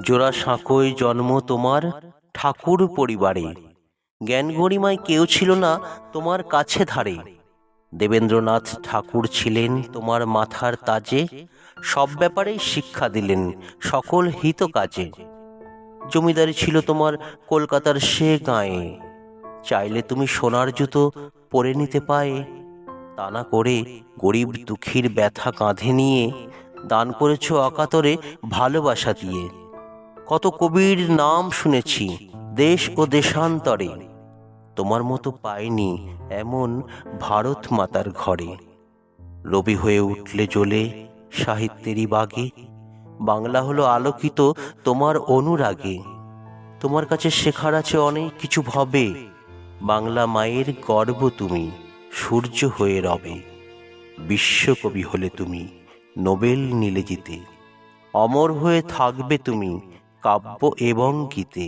জোড়া সাঁকোয় জন্ম তোমার ঠাকুর পরিবারে। জ্ঞান গরিমায় কেউ ছিল না তোমার কাছে ধারে। দেবেন্দ্রনাথ ঠাকুর ছিলেন তোমার মাথার তাজে, সব ব্যাপারেই শিক্ষা দিলেন সকল হিত কাজে জমিদারি ছিল তোমার কলকাতার সে গায়ে, চাইলে তুমি সোনার জুতো পরে নিতে পায়ে। তা না করে গরিব দুঃখীর ব্যথা কাঁধে নিয়ে দান করেছ অকাতরে ভালোবাসা দিয়ে। কত কবির নাম শুনেছি, দেশ ও দেশান্তরে। তোমার মতো পাইনি এমন ভারত মাতার ঘরে। রবি হয়ে উঠলে জ্বলে সাহিত্যেরই বাগে। বাংলা হলো আলোকিত তোমার অনুরাগে। তোমার কাছে শেখার আছে অনেক কিছু ভবে। বাংলা মায়ের গর্ব তুমি, সূর্য হয়ে রবে। বিশ্বকবি হলে তুমি, নোবেল নিলে জিতে। অমর হয়ে থাকবে তুমি কাব্য এবং গীতে।